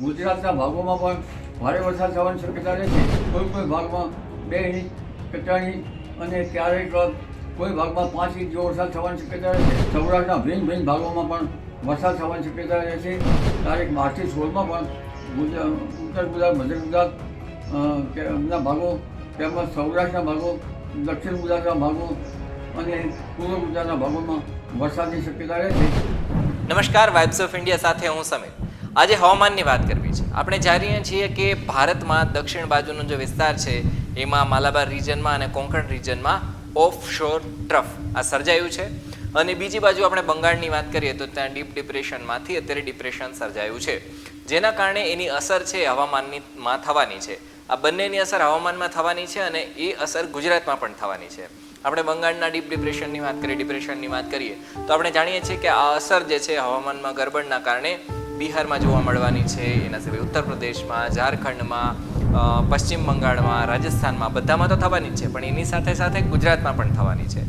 ગુજરાતના ભાગોમાં પણ ભારે વરસાદ થવાની શક્યતા રહેશે કોઈ કોઈ ભાગમાં બે ઇંચ ત્રણ ઇંચ અને ક્યારેક કોઈ ભાગમાં પાંચ ઇંચ જેવો વરસાદ થવાની શક્યતા રહેશે સૌરાષ્ટ્રના ભિન્ન ભિન્ન ભાગોમાં પણ વરસાદ થવાની શક્યતા રહેશે તારીખ બારથી સોળમાં પણ ગુજરાત ઉત્તર ગુજરાત મધ્ય ગુજરાત અ, ના ભાગો તેમજ સૌરાષ્ટ્રના ભાગો દક્ષિણ ગુજરાતના ભાગો અને પૂર્વ ગુજરાતના ભાગોમાં વરસાદની શક્યતા રહેશે નમસ્કાર વાઇબ્સ ઓફ ઇન્ડિયા સાથે હું સમીર. આજે હવામાનની વાત કરવી છે. આપણે જાણીએ છીએ કે ભારતમાં દક્ષિણ બાજુનો જે વિસ્તાર છે, એમાં માલાબાર રિજનમાં અને કોંકણ રિજનમાં ઓફ શોર ટ્રફ આ સર્જાયું છે. અને બીજી બાજુ આપણે બંગાળની વાત કરીએ તો ત્યાં ડીપ ડિપ્રેશનમાંથી અત્યારે ડિપ્રેશન સર્જાયું છે. જેના કારણે એની અસર છે હવામાનની માં થવાની છે. આ બંનેની અસર હવામાનમાં થવાની છે અને એ અસર ગુજરાતમાં પણ થવાની છે. આપણે બંગાળના ડીપ ડિપ્રેશનની વાત કરીએ, ડિપ્રેશનની વાત કરીએ, તો આપણે જાણીએ છીએ કે આ અસર જે છે હવામાનમાં ગરબડના કારણે બિહારમાં જોવા મળવાની છે. એના સિવાય ઉત્તર પ્રદેશમાં ઝારખંડમાં પશ્ચિમ બંગાળમાં, રાજસ્થાનમાં બધામાં તો થવાની જ છે, પણ એની સાથે સાથે ગુજરાતમાં પણ થવાની છે.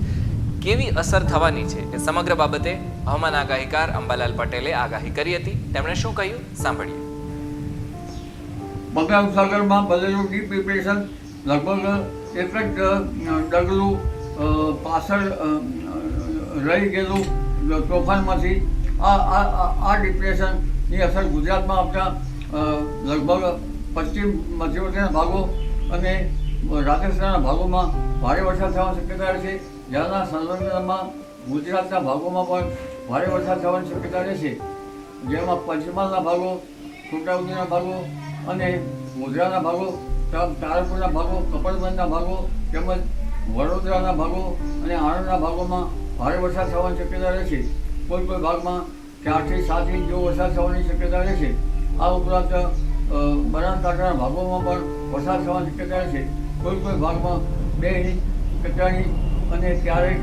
કેવી અસર થવાની છે એ સમગ્ર બાબતે હવામાન આગાહીકાર અંબાલાલ પટેલે આગાહી કરી હતી. તેમણે શું કહ્યું? સાંભળીએ. બંગાળ સાગરમાં બનેલું ડીપ ડિપ્રેશન લગભગ એક જ ડગલું પાછળ રહી ગયેલું તોફાનમાંથી. આ આ, આ- આ ડિપ્રેશનની અસર ગુજરાતમાં આપતા લગભગ પશ્ચિમ મધ્યપ્રદેશના ભાગો અને રાજસ્થાનના ભાગોમાં ભારે વરસાદ થવાની શક્યતા રહેશે જ્યાંના સંલગ્નમાં ગુજરાતના ભાગોમાં પણ ભારે વરસાદ થવાની શક્યતા રહેશે જેમાં પંચમહાલના ભાગો છોટાઉદેના ભાગો અને ગોધરાના ભાગો તારપુરના ભાગો, કપડબંધના ભાગો તેમજ વડોદરાના ભાગો અને આણંદના ભાગોમાં ભારે વરસાદ થવાની શક્યતા રહેશે કોઈ કોઈ ભાગમાં ચારથી સાત ઇંચ જેવો વરસાદ થવાની શક્યતા રહેશે આ ઉપરાંત બનાસકાંઠાના ભાગોમાં પણ વરસાદ થવાની શક્યતા રહેશે કોઈ કોઈ ભાગમાં બે ઇંચ કે ત્રણ ઇંચ અને ક્યારેક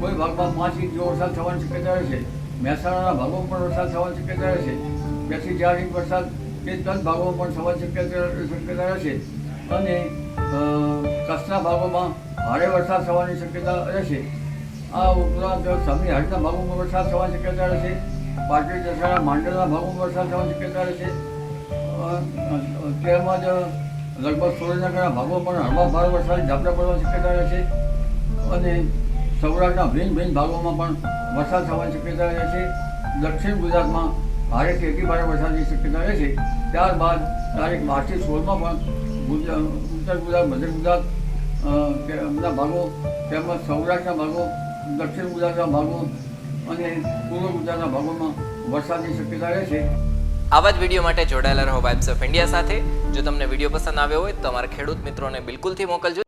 કોઈ ભાગમાં પાંચ ઇંચ જેવો વરસાદ થવાની શક્યતા રહેશે મહેસાણાના ભાગોમાં પણ વરસાદ થવાની શક્યતા રહેશે બેથી ચાર ઇંચ વરસાદ તે ત્રણ ભાગોમાં પણ થવાની શક્યતા શક્યતા રહેશે અને કચ્છના ભાગોમાં ભારે વરસાદ થવાની શક્યતા રહેશે આ ઉપરાંત, સમી હાટના ભાગોમાં વરસાદ થવાની શક્યતા રહેશે પાટડી દસાડા માંડલના ભાગોમાં વરસાદ થવાની શક્યતા અ, તેમજ લગભગ સુરેન્દ્રનગરના ભાગોમાં પણ હળવા ભારે વરસાદ ઝાપટા પડવાની શક્યતા રહેશે અને સૌરાષ્ટ્રના ભિન્ન ભિન્ન ભાગોમાં પણ વરસાદ થવાની શક્યતા રહેશે દક્ષિણ ગુજરાતમાં ભારેથી અતિ ભારે વરસાદની શક્યતા રહેશે ત્યારબાદ તારીખ બારથી સોળમાં પણ ઉત્તર ગુજરાત મધ્ય ગુજરાત બધા ભાગો તેમજ સૌરાષ્ટ્રના ભાગો દક્ષિણ ગુજરાતના ભાગો આવા જ વીડિયો માટે જોડાયેલા રહો વાઇબ્સ ઓફ ઇન્ડિયા સાથે. જો તમને વીડિયો પસંદ આવ્યો હોય તો અમારા ખેડૂત મિત્રોને બિલકુલથી મોકલજો.